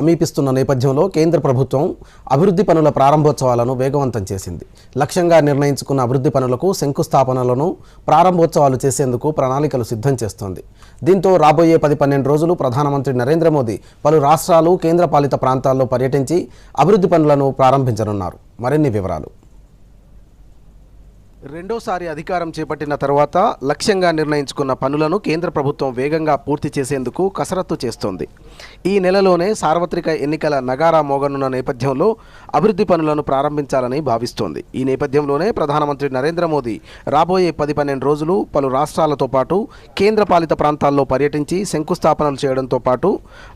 సమీపిస్తున్న నేపథ్యంలో కేంద్ర ప్రభుత్వం అభివృద్ధి పనుల ప్రారంభోత్సవాలను వేగవంతం చేసింది. లక్ష్యంగా నిర్ణయించుకున్న అభివృద్ధి పనులకు శంకుస్థాపనలను ప్రారంభోత్సవాలు చేసేందుకు ప్రణాళికలు సిద్ధం చేస్తోంది. దీంతో రాబోయే పది పన్నెండు రోజులు ప్రధానమంత్రి నరేంద్ర మోదీ పలు రాష్ట్రాలు కేంద్రపాలిత ప్రాంతాల్లో పర్యటించి అభివృద్ధి పనులను ప్రారంభించనున్నారు. మరిన్ని వివరాలు. రెండోసారి అధికారం చేపట్టిన తర్వాత లక్ష్యంగా నిర్ణయించుకున్న పనులను కేంద్ర ప్రభుత్వం వేగంగా పూర్తి చేసేందుకు కసరత్తు చేస్తోంది. ఈ నెలలోనే సార్వత్రిక ఎన్నికల నగారా మోగనున్న నేపథ్యంలో అభివృద్ధి పనులను ప్రారంభించాలని భావిస్తోంది. ఈ నేపథ్యంలోనే ప్రధానమంత్రి నరేంద్ర మోదీ రాబోయే పది పన్నెండు రోజులు పలు రాష్ట్రాలతో పాటు కేంద్రపాలిత ప్రాంతాల్లో పర్యటించి శంకుస్థాపనలు చేయడంతో పాటు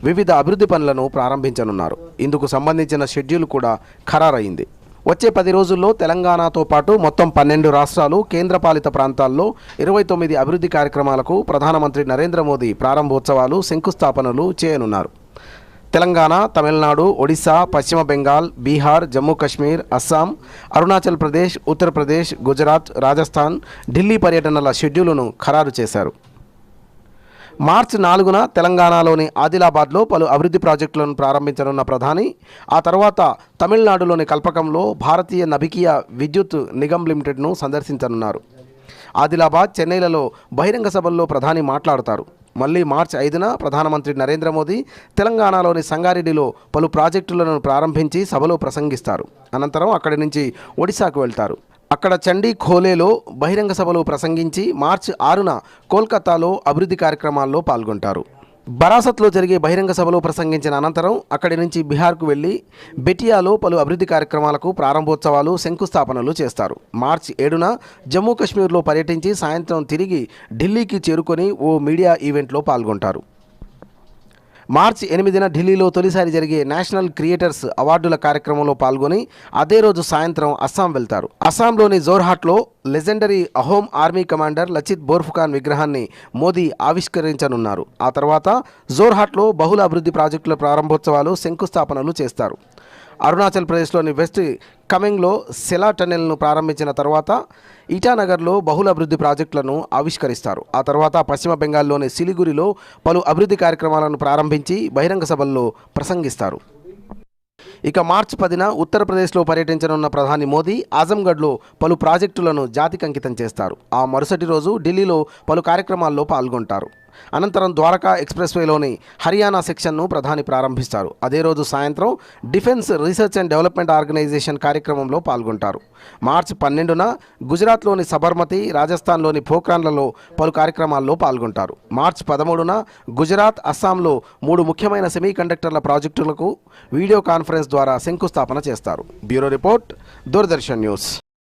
వివిధ అభివృద్ధి పనులను ప్రారంభించనున్నారు. ఇందుకు సంబంధించిన షెడ్యూల్ కూడా ఖరారైంది. వచ్చే పది రోజుల్లో తెలంగాణతో పాటు మొత్తం పన్నెండు రాష్ట్రాలు కేంద్రపాలిత ప్రాంతాల్లో ఇరవై తొమ్మిది అభివృద్ధి కార్యక్రమాలకు ప్రధానమంత్రి నరేంద్ర మోదీ ప్రారంభోత్సవాలు శంకుస్థాపనలు చేయనున్నారు. తెలంగాణ తమిళనాడు ఒడిశా పశ్చిమ బెంగాల్ బీహార్ జమ్మూ కాశ్మీర్ అస్సాం అరుణాచల్ ప్రదేశ్ ఉత్తరప్రదేశ్ గుజరాత్ రాజస్థాన్ ఢిల్లీ పర్యటనల షెడ్యూలును ఖరారు చేశారు. మార్చి నాలుగున తెలంగాణలోని ఆదిలాబాద్లో పలు అభివృద్ధి ప్రాజెక్టులను ప్రారంభించనున్న ప్రధాని ఆ తర్వాత తమిళనాడులోని కల్పకంలో భారతీయ నభికీయ విద్యుత్ నిగమ్ లిమిటెడ్ను సందర్శించనున్నారు. ఆదిలాబాద్ చెన్నైలలో బహిరంగ సభల్లో ప్రధాని మాట్లాడతారు. మళ్ళీ మార్చి ఐదున ప్రధానమంత్రి నరేంద్ర మోదీ తెలంగాణలోని సంగారెడ్డిలో పలు ప్రాజెక్టులను ప్రారంభించి సభలో ప్రసంగిస్తారు. అనంతరం అక్కడి నుంచి ఒడిశాకు వెళ్తారు. అక్కడ చండీ ఖోలేలో బహిరంగ సభలో ప్రసంగించి మార్చి ఆరున కోల్కతాలో అభివృద్ధి కార్యక్రమాల్లో పాల్గొంటారు. బరాసత్లో జరిగే బహిరంగ సభలో ప్రసంగించిన అనంతరం అక్కడి నుంచి బీహార్కు వెళ్ళి బెటియాలో పలు అభివృద్ధి కార్యక్రమాలకు ప్రారంభోత్సవాలు శంకుస్థాపనలు చేస్తారు. మార్చి ఏడున జమ్మూ కాశ్మీర్లో పర్యటించి సాయంత్రం తిరిగి ఢిల్లీకి చేరుకొని ఓ మీడియా ఈవెంట్లో పాల్గొంటారు. మార్చి ఎనిమిదిన ఢిల్లీలో తొలిసారి జరిగే నేషనల్ క్రియేటర్స్ అవార్డుల కార్యక్రమంలో పాల్గొని అదే రోజు సాయంత్రం అస్సాం వెళ్తారు. అస్సాంలోని జోర్హాట్లో legendary Ahom army commander Lachit Borphukan విగ్రహాన్ని మోదీ ఆవిష్కరించనున్నారు. ఆ తర్వాత జోర్హాట్లో బహుళ అభివృద్ధి ప్రాజెక్టుల ప్రారంభోత్సవాలు శంకుస్థాపనలు చేస్తారు. అరుణాచల్ ప్రదేశ్లోని వెస్ట్ కమెంగ్లో సెలా టన్నెల్ను ప్రారంభించిన తర్వాత ఇటానగర్లో బహుళ అభివృద్ధి ప్రాజెక్టులను ఆవిష్కరిస్తారు. ఆ తర్వాత పశ్చిమ బెంగాల్లోని సిలిగురిలో పలు అభివృద్ధి కార్యక్రమాలను ప్రారంభించి బహిరంగ సభల్లో ప్రసంగిస్తారు. ఇక మార్చి పదిన ఉత్తరప్రదేశ్లో పర్యటించనున్న ప్రధాని మోదీ ఆజంగఢ్లో పలు ప్రాజెక్టులను జాతికి అంకితం చేస్తారు. ఆ మరుసటి రోజు ఢిల్లీలో పలు కార్యక్రమాల్లో పాల్గొంటారు. అనంతరం ద్వారకా ఎక్స్ప్రెస్వేలోని హర్యానా సెక్షన్ను ప్రధాని ప్రారంభిస్తారు. అదే రోజు సాయంత్రం defence research and development organisation కార్యక్రమంలో పాల్గొంటారు. మార్చి పన్నెండున గుజరాత్లోని సబర్మతి రాజస్థాన్లోని పోఖ్రాన్లలో పలు కార్యక్రమాల్లో పాల్గొంటారు. మార్చి పదమూడున గుజరాత్ అస్సాంలో మూడు ముఖ్యమైన సెమీ కండక్టర్ల ప్రాజెక్టులకు వీడియో కాన్ఫరెన్స్ ద్వారా శంకుస్థాపన చేస్తారు. Bureau report Doordarshan news.